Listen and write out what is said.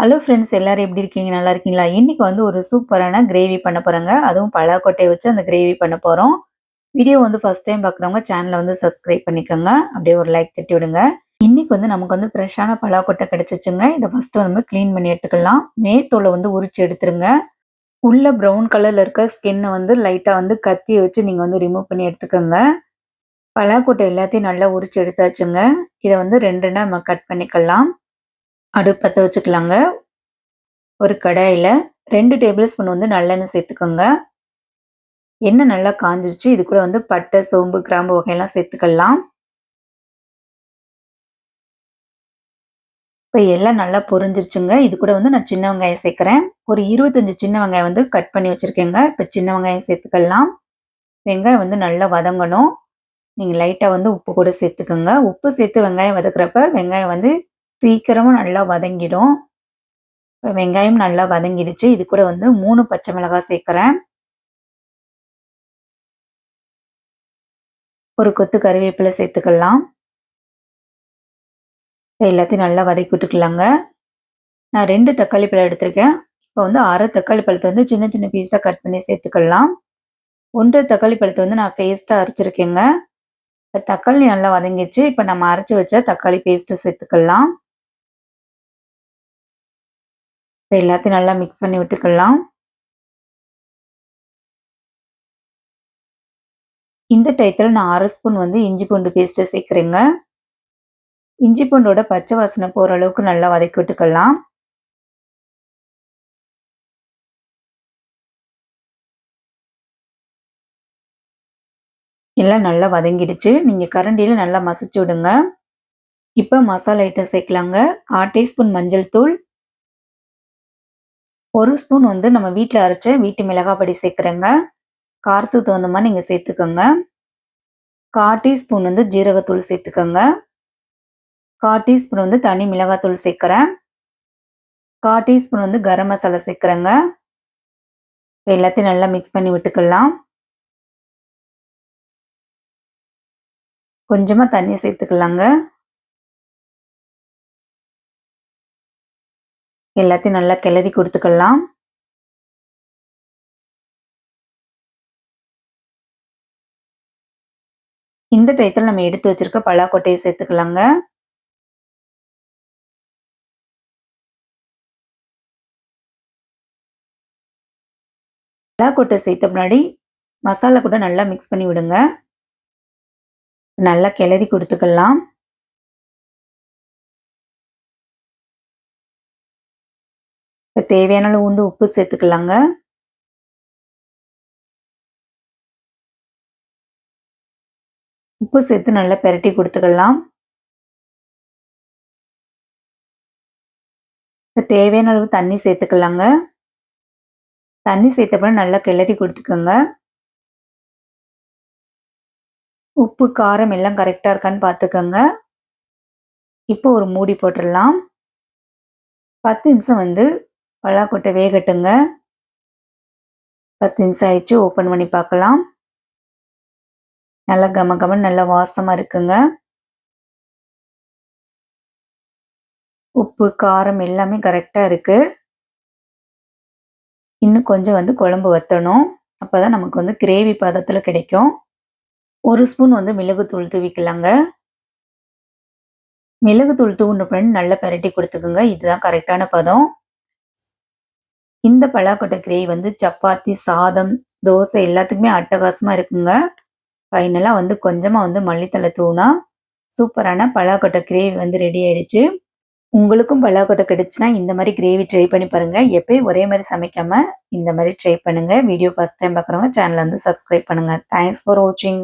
Hello friends எல்லோரும் எப்படி இருக்கீங்க? நல்லா இருக்கீங்களா? இன்றைக்கி வந்து ஒரு சூப்பரான கிரேவி பண்ண போறேங்க. அதுவும் பலாக்கொட்டையை வச்சு அந்த கிரேவி பண்ண போகிறோம் வீடியோ வந்து ஃபஸ்ட் டைம் பார்க்குறவங்க சேனலை வந்து சப்ஸ்கிரைப் பண்ணிக்கோங்க. அப்படியே ஒரு லைக் தட்டி விடுங்க. இன்னைக்கு வந்து நமக்கு வந்து ஃப்ரெஷ்ஷான பலாக்கொட்டை கிடச்சிச்சுங்க. இதை ஃபஸ்ட்டு வந்து க்ளீன் பண்ணி எடுத்துக்கலாம். மேத்தோலை வந்து உரிச்சு எடுத்துருங்க. உள்ள ப்ரௌன் கலரில் இருக்க ஸ்கின்னை வந்து லைட்டாக வந்து கத்தியை வச்சு நீங்கள் வந்து ரிமூவ் பண்ணி எடுத்துக்கோங்க. பலாக்கொட்டை எல்லாத்தையும் நல்லா உரிச்சு எடுத்தாச்சுங்க. இதை வந்து ரெண்டு நம்ம கட் பண்ணிக்கலாம். அடுப்பத்த வச்சுக்கலாங்க. ஒரு கடாயில் ரெண்டு டேபிள் ஸ்பூன் வந்து நல்லெண்ணெய் சேர்த்துக்கோங்க. எண்ணெய் நல்லா காஞ்சிருச்சு. இது கூட வந்து பட்டை சோம்பு கிராம்பு வகையெல்லாம் சேர்த்துக்கலாம். இப்போ எல்லாம் நல்லா பொரிஞ்சிருச்சுங்க. இது கூட வந்து நான் சின்ன வெங்காயம் சேர்க்குறேன். ஒரு இருபத்தஞ்சி சின்ன வெங்காயம் வந்து கட் பண்ணி வச்சுருக்கேங்க. இப்போ சின்ன வெங்காயம் சேர்த்துக்கலாம். வெங்காயம் வந்து நல்லா வதங்கணும். நீங்கள் லைட்டாக வந்து உப்பு கூட சேர்த்துக்கோங்க. உப்பு சேர்த்து வெங்காயம் வதக்குறப்ப வெங்காயம் வந்து சீக்கிரமாக நல்லா வதங்கிடும். வெங்காயம் நல்லா வதங்கிடுச்சு. இது கூட வந்து மூணு பச்சை மிளகாய் சேர்க்குறேன். ஒரு கொத்து கருவேப்பிலை சேர்த்துக்கலாம். எல்லாத்தையும் நல்லா வதக்கி விட்டுக்கலாங்க. நான் ரெண்டு தக்காளி பழம் எடுத்திருக்கேன். இப்போ வந்து அரை தக்காளி பழத்தை வந்து சின்ன சின்ன பீஸாக கட் பண்ணி சேர்த்துக்கலாம். ஒன்றரை தக்காளி பழத்தை வந்து நான் பேஸ்ட்டாக அரைச்சிருக்கேங்க. தக்காளி நல்லா வதங்கிடுச்சு. இப்போ நம்ம அரைச்சி வச்ச தக்காளி பேஸ்ட்டு சேர்த்துக்கலாம். இப்போ எல்லாத்தையும் நல்லா மிக்ஸ் பண்ணி விட்டுக்கலாம். இந்த டயத்தில் நான் அரை ஸ்பூன் வந்து இஞ்சி பூண்டு பேஸ்ட்டை சேர்க்குறேங்க. இஞ்சி பூண்டோட பச்சை வாசனை போகிற அளவுக்கு நல்லா வதக்கி விட்டுக்கலாம். எல்லாம் நல்லா வதங்கிடுச்சு. நீங்கள் கரண்டியில் நல்லா மசிச்சு விடுங்க. இப்போ மசாலா ஐட்டம் சேர்க்கலாங்க. கால் டீஸ்பூன் மஞ்சள் தூள் ஒரு ஸ்பூன் வந்து நம்ம வீட்டில் அரைச்ச வீட்டு மிளகாய் பொடி சேர்க்குறேங்க. காரத்துக்கு தகுந்த மாதிரி நீங்கள் சேர்த்துக்கோங்க. கால் டீஸ்பூன் வந்து ஜீரகத்தூள் சேர்த்துக்கோங்க. கால் டீஸ்பூன் வந்து தனி மிளகாத்தூள் சேர்க்குறேன். கால் டீஸ்பூன் வந்து கரம் மசாலா சேர்க்குறேங்க. எல்லாத்தையும் நல்லா மிக்ஸ் பண்ணி விட்டுக்கலாம். கொஞ்சமாக தண்ணி சேர்த்துக்கலாங்க. எல்லாத்தையும் நல்லா கிளறி கொடுத்துக்கலாம். இந்த டயத்தில் நம்ம எடுத்து வச்சிருக்க பலாக்கொட்டையை சேர்த்துக்கலாங்க. பலாக்கொட்டை சேர்த்த முன்னாடி மசாலா கூட நல்லா மிக்ஸ் பண்ணி விடுங்க. நல்லா கிளறி கொடுத்துக்கலாம். இப்போ தேவையான அளவு வந்து உப்பு சேர்த்துக்கலாங்க. உப்பு சேர்த்து நல்லா பெரட்டி கொடுத்துக்கலாம். இப்போ தேவையான அளவு தண்ணி சேர்த்துக்கலாங்க. தண்ணி சேர்த்தப்பறம் நல்லா கிளறி கொடுத்துக்கோங்க. உப்பு காரம் எல்லாம் கரெக்டாக இருக்கான்னு பார்த்துக்கோங்க இப்போ ஒரு மூடி போட்டுடலாம். பத்து நிமிஷம் வந்து பலாக்கொட்டை வேகட்டுங்க. பத்து நிமிஷம் ஆயிடுச்சு ஓப்பன் பண்ணி பார்க்கலாம். நல்லா கம கமன் நல்லா வாசமாக இருக்குங்க. உப்பு காரம் எல்லாமே கரெக்டாக இருக்குது இன்னும் கொஞ்சம் வந்து குழம்பு வற்றணும் அப்போ தான் நமக்கு வந்து கிரேவி பதத்தில் கிடைக்கும். ஒரு ஸ்பூன் வந்து மிளகுத்தூள் தூவிக்கலாங்க. மிளகுத்தூள் தூவுன பிறகு நல்லா பெரட்டி கொடுத்துக்குங்க. இதுதான் கரெக்டான பதம். இந்த பலாக்கொட்டை கிரேவி வந்து சப்பாத்தி சாதம் தோசை எல்லாத்துக்குமே அட்டகாசமாக இருக்குங்க. ஃபைனலாக வந்து கொஞ்சமாக வந்து மல்லித்தலை தூணா சூப்பரான பலாக்கொட்டை கிரேவி வந்து ரெடி ஆயிடுச்சு. உங்களுக்கும் பலாக்கொட்டை கிடைச்சுன்னா இந்த மாதிரி கிரேவி ட்ரை பண்ணி பாருங்கள் எப்பயும் ஒரே மாதிரி சமைக்காமல் இந்த மாதிரி ட்ரை பண்ணுங்கள் வீடியோ ஃபஸ்ட் டைம் பார்க்குறவங்க சேனலை வந்து சப்ஸ்கிரைப் பண்ணுங்கள் தேங்க்ஸ் ஃபார் வாட்சிங்